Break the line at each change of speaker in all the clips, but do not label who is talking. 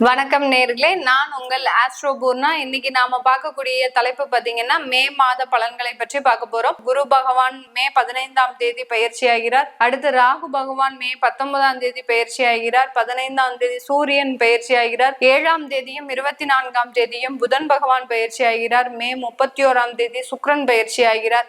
வணக்கம் நேர்களே. நான் உங்கள் ஆஸ்ட்ரோபூர்னா இன்னைக்கு நாம பார்க்கக்கூடிய தலைப்பு பாத்தீங்கன்னா மே மாத பலன்களை பற்றி பார்க்க போறோம். குரு பகவான் மே பதினைந்தாம் தேதி பயிற்சி ஆகிறார். அடுத்து ராகு பகவான் மே பத்தொன்பதாம் தேதி பயிற்சி ஆகிறார். பதினைந்தாம் தேதி சூரியன் பயிற்சி ஆகிறார். ஏழாம் தேதியும் இருபத்தி நான்காம் தேதியும் புதன் பகவான் பயிற்சி ஆகிறார். மே முப்பத்தி ஓராம் தேதி சுக்ரன் பயிற்சி ஆகிறார்.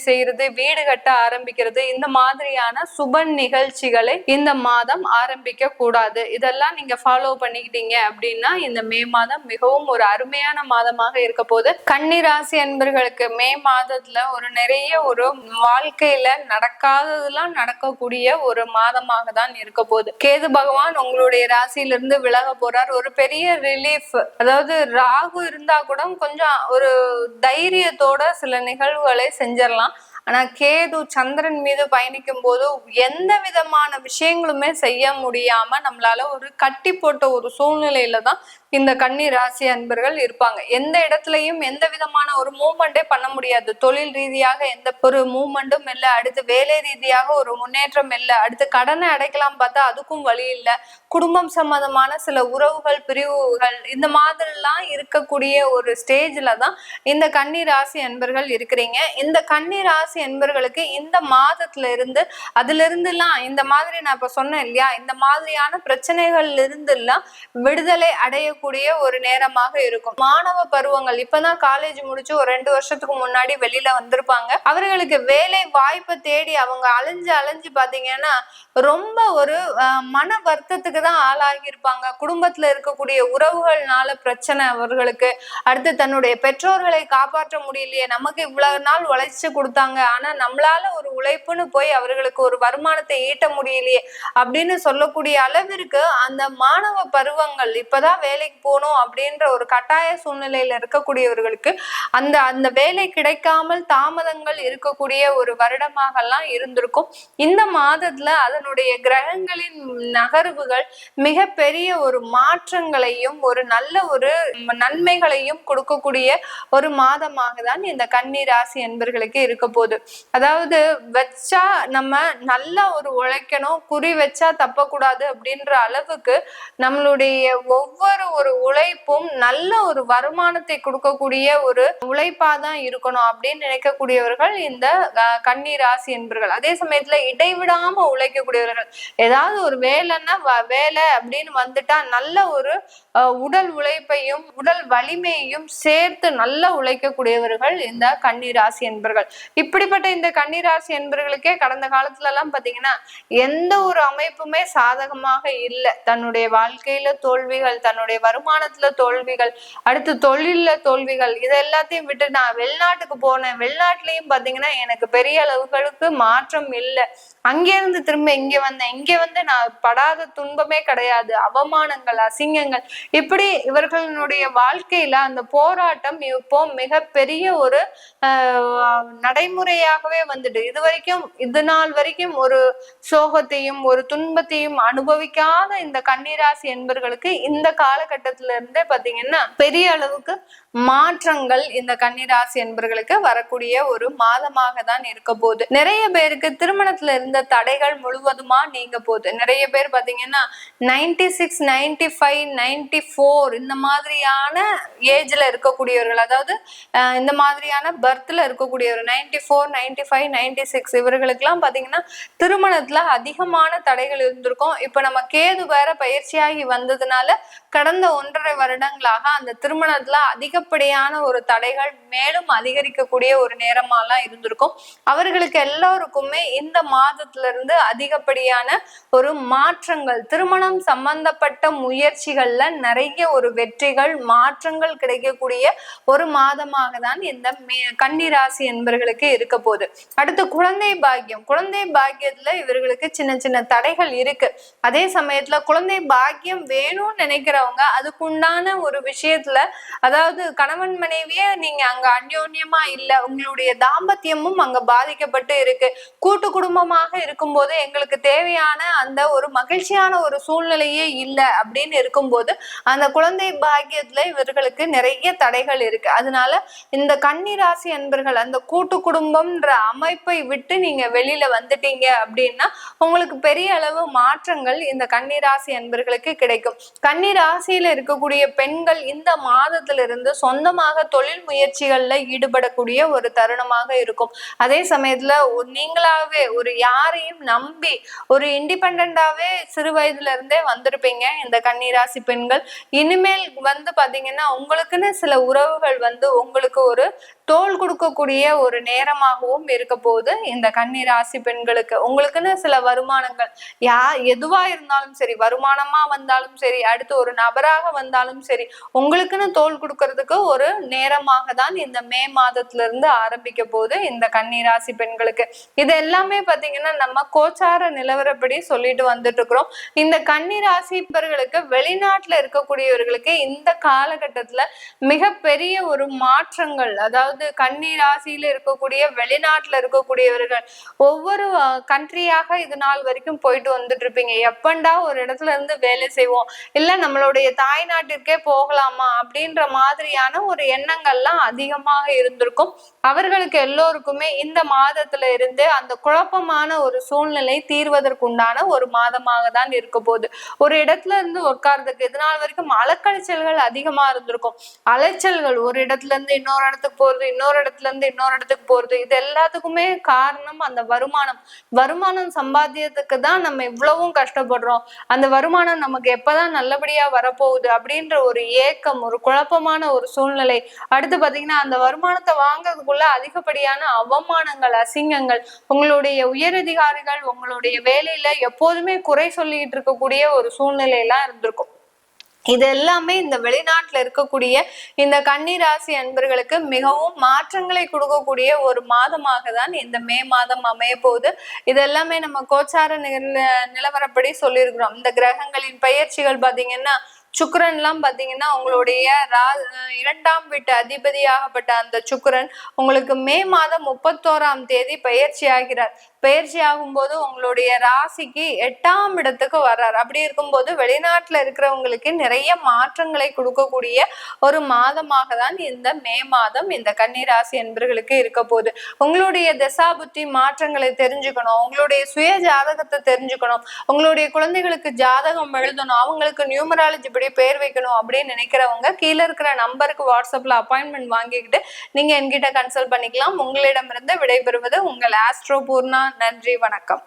செய்யறது வீடு கட்ட ஆரம்பிக்கிறது இந்த மாதிரியான சுப நிகழ்ச்சிகளை இந்த மாதம் ஆரம்பிக்க கூடாது. இதெல்லாம் நீங்க ஃபாலோ பண்ணிக்கிட்டீங்க அப்படின்னா இந்த மே மாதம் மிகவும் ஒரு அருமையான மாதமாக இருக்க போது கன்னிராசி அன்பர்களுக்கு மே மாதத்துல ஒரு நிறைய ஒரு வாழ்க்கையில நடக்காததெல்லாம் நடக்கக்கூடிய ஒரு மாதமாக தான் இருக்க போகுது. கேது பகவான் உங்களுடைய ராசியிலிருந்து விலக போறார். ஒரு பெரிய ரிலீஃப் அதாவது ராகு இருந்தா கூட கொஞ்சம் ஒரு தைரியத்தோட சில நிகழ்வுகளை செஞ்சிடலாம். ஆனா கேது சந்திரன் மீது பயணிக்கும் போது எந்த விதமான விஷயங்களுமே செய்ய முடியாம நம்மளால ஒரு கட்டி போட்ட ஒரு சூழ்நிலையில தான் இந்த கன்னி ராசி அன்பர்கள் இருப்பாங்க. எந்த இடத்துலையும் எந்த விதமான ஒரு மூமெண்டே பண்ண முடியாது. தொழில் ரீதியாக எந்த ஒரு மூமெண்ட்டும் இல்லை. அடுத்து வேலை ரீதியாக ஒரு முன்னேற்றம் இல்லை. அடுத்து கடனை அடைக்கலாம் பார்த்தா அதுக்கும் வழி இல்லை. குடும்பம் சம்பந்தமான சில உறவுகள் பிரிவுகள் இந்த மாதிரிலாம் இருக்கக்கூடிய ஒரு ஸ்டேஜில் தான் இந்த கன்னி ராசி அன்பர்கள் இருக்கிறீங்க. இந்த கன்னி ராசி அன்பர்களுக்கு இந்த மாதத்துல இருந்து அதிலிருந்துலாம் இந்த மாதிரி நான் இப்போ சொன்னேன் இல்லையா? இந்த மாதிரியான பிரச்சனைகள்ல விடுதலை அடைய கூடிய ஒரு நேரமாக இருக்கும். மாணவ பருவங்கள் இப்பதான் காலேஜ் முடிச்சு ஒரு ரெண்டு வருஷத்துக்கு முன்னாடி வெளியில வந்திருப்பாங்க. அவர்களுக்கு வேலை வாய்ப்பை தேடி அவங்க அலைஞ்சு அலைஞ்சு பாத்தீங்கன்னா ரொம்ப ஒரு மன வருத்தத்துக்கு தான் ஆளாகி இருப்பாங்க குடும்பத்துல இருக்கக்கூடிய உறவுகள்னால பிரச்சனை அவர்களுக்கு. அடுத்து தன்னுடைய பெற்றோர்களை காப்பாற்ற முடியலையே. நமக்கு இவ்வளவு நாள் உழைச்சு கொடுத்தாங்க. ஆனா நம்மளால ஒரு உழைப்புன்னு போய் அவர்களுக்கு ஒரு வருமானத்தை ஈட்ட முடியலையே அப்படின்னு சொல்லக்கூடிய அளவிற்கு அந்த மாணவ பருவங்கள் இப்பதான் வேலைக்கு போகணும் அப்படின்ற ஒரு கட்டாய சூழ்நிலையில இருக்கக்கூடியவர்களுக்கு அந்த அந்த வேலை கிடைக்காமல் தாமதங்கள் இருக்கக்கூடிய ஒரு வருடமாகலாம் இருந்திருக்கும். இந்த மாதத்துல அதனுடைய கிரகங்களின் நகர்வுகள் மிக பெரிய ஒரு மாற்றங்களையும் ஒரு நல்ல ஒரு நன்மைகளையும் கொடுக்கக்கூடிய ஒரு மாதமாக தான் இந்த கன்னி ராசி என்பர்களுக்கு இருக்க போகுது. அதாவது வச்சா நம்ம நல்லா ஒரு உழைக்கணும் குறி வச்சா தப்பக்கூடாது அப்படின்ற அளவுக்கு நம்மளுடைய ஒவ்வொரு ஒரு உழைப்பும் நல்ல ஒரு வருமானத்தை கொடுக்கக்கூடிய ஒரு உழைப்பா தான் இருக்கணும் அப்படின்னு நினைக்கக்கூடியவர்கள் இந்த கன்னி ராசி என்பர்கள். அதே சமயத்துல இடைவிடாம உழைக்கக்கூடியவர்கள். ஏதாவது ஒரு வேலைன்னா வேலை அப்படின்னு வந்துட்டா நல்ல ஒரு உடல் உழைப்பையும் உடல் வலிமையையும் சேர்த்து நல்லா உழைக்கக்கூடியவர்கள் இந்த கன்னிராசி என்பர்கள். இப்படிப்பட்ட இந்த கன்னிராசி என்பர்களுக்கே கடந்த காலத்துல எல்லாம் பாத்தீங்கன்னா எந்த ஒரு அமைப்புமே சாதகமாக இல்லை. தன்னுடைய வாழ்க்கையில தோல்விகள் தன்னுடைய வருமானத்துல தோல்விகள் அடுத்து தொழில்ல தோல்விகள் இது எல்லாத்தையும் விட்டு நான் வெளிநாட்டுக்கு போனேன். வெளிநாட்டுலயும் பாத்தீங்கன்னா எனக்கு பெரிய அளவுகளுக்கு மாற்றம் இல்லை. அங்கிருந்து திரும்ப இங்க வந்தேன். இங்க வந்து நான் படாத துன்பமே கிடையாது. அவமானங்கள் அசிங்கங்கள். இப்படி இவர்களுடைய வாழ்க்கையில அந்த போராட்டம் இப்போ மிகப்பெரிய ஒரு நடைமுறையாகவே வந்துட்டு இது வரைக்கும் இது நாள் வரைக்கும் ஒரு சோகத்தையும் ஒரு துன்பத்தையும் அனுபவிக்காத இந்த கன்னிராசி என்பர்களுக்கு இந்த காலகட்டம் காலகட்டத்தில இருந்தே பாத்தீங்கன்னா பெரிய அளவுக்கு மாற்றங்கள் இந்த கன்னிராசி என்பர்களுக்கு வரக்கூடிய ஒரு மாதமாக தான் இருக்க போகுது. நிறைய பேருக்கு திருமணத்துல இருந்த தடைகள் முழுவதுமா நீங்க போகுது. நிறைய பேர் பாத்தீங்கன்னா ninety six ninety five ninety four இந்த மாதிரியான ஏஜ்ல இருக்கக்கூடியவர்கள் அதாவது இந்த மாதிரியான பர்த்ல இருக்கக்கூடியவர் ninety four ninety five ninety six இவர்களுக்கெல்லாம் பாத்தீங்கன்னா திருமணத்துல அதிகமான தடைகள் இருந்திருக்கும். இப்ப நம்ம கேது வேற பயிற்சியாகி வந்ததுனால கடந்த கடந்த ஒன்றரை வருடங்களாக அந்த திருமணத்துல அதிகப்படியான ஒரு தடைகள் மேலும் அதிகரிக்கக்கூடிய ஒரு நேரமாலாம் இருந்திருக்கும். அவர்களுக்கு எல்லாருக்குமே இந்த மாதத்துல இருந்து அதிகப்படியான ஒரு மாற்றங்கள் திருமணம் சம்பந்தப்பட்ட முயற்சிகள்ல நிறைய ஒரு வெற்றிகள் மாற்றங்கள் கிடைக்கக்கூடிய ஒரு மாதமாக தான் இந்த கன்னிராசி என்பர்களுக்கு இருக்க போகுது. அடுத்து குழந்தை பாக்கியம். குழந்தை பாக்கியத்துல இவர்களுக்கு சின்ன சின்ன தடைகள் இருக்கு. அதே சமயத்துல குழந்தை பாக்கியம் வேணும்னு நினைக்கிறவங்க அதுக்குண்டான ஒரு விஷயத்துல அதாவது கணவன் மனைவியே நீங்க அங்க அந்யோன்யமா இல்ல உங்களுடைய தாம்பத்தியமும் அங்க பாதிக்கப்பட்டு இருக்கு. கூட்டு குடும்பமாக இருக்கும்போது எங்களுக்கு தேவையான அந்த ஒரு மகிழ்ச்சியான ஒரு சூழ்நிலையே இல்லை அப்படின்னு இருக்கும்போது அந்த குழந்தை பாக்கியத்துல இவர்களுக்கு நிறைய தடைகள் இருக்கு. அதனால இந்த கன்னிராசி அன்பர்கள் அந்த கூட்டு குடும்பம்ன்ற அமைப்பை விட்டு நீங்க வெளியில வந்துட்டீங்க அப்படின்னா உங்களுக்கு பெரிய அளவு மாற்றங்கள் இந்த கன்னிராசி அன்பர்களுக்கு கிடைக்கும். கன்னிராசியில இருக்கக்கூடிய பெண்கள் இந்த மாதத்திலிருந்து சொந்தமாக தொழில் முயற்சிகள்ல ஈடுபடக்கூடிய ஒரு தருணமாக இருக்கும். அதே சமயத்துல நீங்களாவே ஒரு யாரையும் நம்பி ஒரு இண்டிபெண்டாவே சிறு வயதுல இருந்தே வந்திருப்பீங்க இந்த கன்னிராசி பெண்கள். இனிமேல் வந்து பாத்தீங்கன்னா உங்களுக்குன்னு சில உறவுகள் வந்து உங்களுக்கு ஒரு தோல் கொடுக்கக்கூடிய ஒரு நேரமாகவும் இருக்க போது இந்த கன்னி ராசி பெண்களுக்கு உங்களுக்குன்னு சில வருமானங்கள் யா எதுவா இருந்தாலும் சரி வருமானமா வந்தாலும் சரி அடுத்து ஒரு நபராக வந்தாலும் சரி உங்களுக்குன்னு தோல் கொடுக்கறதுக்கு ஒரு நேரமாக தான் இந்த மே மாதத்துல இருந்து ஆரம்பிக்க போது இந்த கன்னி ராசி பெண்களுக்கு. இது எல்லாமே பாத்தீங்கன்னா நம்ம கோச்சார நிலவரப்படி சொல்லிட்டு வந்துட்டு இருக்கிறோம் இந்த கன்னி ராசிப்பர்களுக்கு வெளிநாட்டுல இருக்கக்கூடியவர்களுக்கு இந்த காலகட்டத்துல மிகப்பெரிய ஒரு மாற்றங்கள் அதாவது அதாவது கன்னி ராசியில இருக்கக்கூடிய வெளிநாட்டுல இருக்கக்கூடியவர்கள் ஒவ்வொரு கண்ட்ரியாக இது நாள் வரைக்கும் போயிட்டு வந்துட்டு இருப்பீங்க எப்பண்டா ஒரு இடத்துல இருந்து வேலை செய்வோம்? இல்ல நம்மளுடைய தாய் நாட்டிற்கே போகலாமா? அப்படின்ற மாதிரியான ஒரு எண்ணங்கள்லாம் அதிகமாக இருந்திருக்கும். அவர்களுக்கு எல்லோருக்குமே இந்த மாதத்துல இருந்து அந்த குழப்பமான ஒரு சூழ்நிலை தீர்வதற்குண்டான ஒரு மாதமாக தான் இருக்க போகுது. ஒரு இடத்துல இருந்து உட்கார்றதுக்கு இது நாள் வரைக்கும் அலக்கழிச்சல்கள் அதிகமா இருந்திருக்கும். அலைச்சல்கள் ஒரு இடத்துல இருந்து இன்னொரு இடத்துக்கு போறது இன்னொரு இடத்துல இருந்து இன்னொரு இடத்துக்கு போறது இது எல்லாத்துக்குமே காரணம் அந்த வருமானம். வருமானம் சம்பாத்தியத்துக்கு தான் நம்ம இவ்வளவும் கஷ்டப்படுறோம். அந்த வருமானம் நமக்கு எப்பதான் நல்லபடியா வரப்போகுது அப்படின்ற ஒரு ஏக்கம் ஒரு குழப்பமான ஒரு சூழ்நிலை. அடுத்து பாத்தீங்கன்னா அந்த வருமானத்தை வாங்குறதுக்குள்ள அதிகப்படியான அவமானங்கள் அசிங்கங்கள் உங்களுடைய உயரதிகாரிகள் உங்களுடைய வேலையில எப்போதுமே குறை சொல்லிட்டு இருக்கக்கூடிய ஒரு சூழ்நிலையெல்லாம் இருந்திருக்கும். இது எல்லாமே இந்த வெளிநாட்டுல இருக்கக்கூடிய இந்த கன்னிராசி அன்பர்களுக்கு மிகவும் மாற்றங்களை கொடுக்கக்கூடிய ஒரு மாதமாக தான் இந்த மே மாதம் அமைய போகுது. இது எல்லாமே நம்ம கோச்சார நிலவரப்படி சொல்லியிருக்கிறோம். இந்த கிரகங்களின் பயிற்சிகள் பாத்தீங்கன்னா சுக்கரன் எல்லாம் பாத்தீங்கன்னா உங்களுடைய ரா இரண்டாம் வீட்டு அதிபதியாகப்பட்ட அந்த சுக்கரன் உங்களுக்கு மே மாதம் முப்பத்தோராம் தேதி பயிற்சி ஆகிறார். பயிற்சி ஆகும்போது உங்களுடைய ராசிக்கு எட்டாம் இடத்துக்கு வர்றார். அப்படி இருக்கும்போது வெளிநாட்டுல இருக்கிறவங்களுக்கு நிறைய மாற்றங்களை கொடுக்கக்கூடிய ஒரு மாதமாக தான் இந்த மே மாதம் இந்த கன்னி ராசி என்பர்களுக்கு இருக்க போகுது. உங்களுடைய தசாபுத்தி மாற்றங்களை தெரிஞ்சுக்கணும். உங்களுடைய சுய ஜாதகத்தை தெரிஞ்சுக்கணும். உங்களுடைய குழந்தைகளுக்கு ஜாதகம் எழுதணும். அவங்களுக்கு நியூமராலஜி படி பேர் வைக்கணும் அப்படின்னு நினைக்கிறவங்க கீழே இருக்கிற நம்பருக்கு வாட்ஸ்அப்ல அப்பாயின்மெண்ட் வாங்கிக்கிட்டு நீங்க என்கிட்ட கன்சல்ட் பண்ணிக்கலாம். உங்களிடமிருந்து விடைபெறுவது உங்கள் ஆஸ்ட்ரோ பூர்ணா நன்றி வணக்கம்.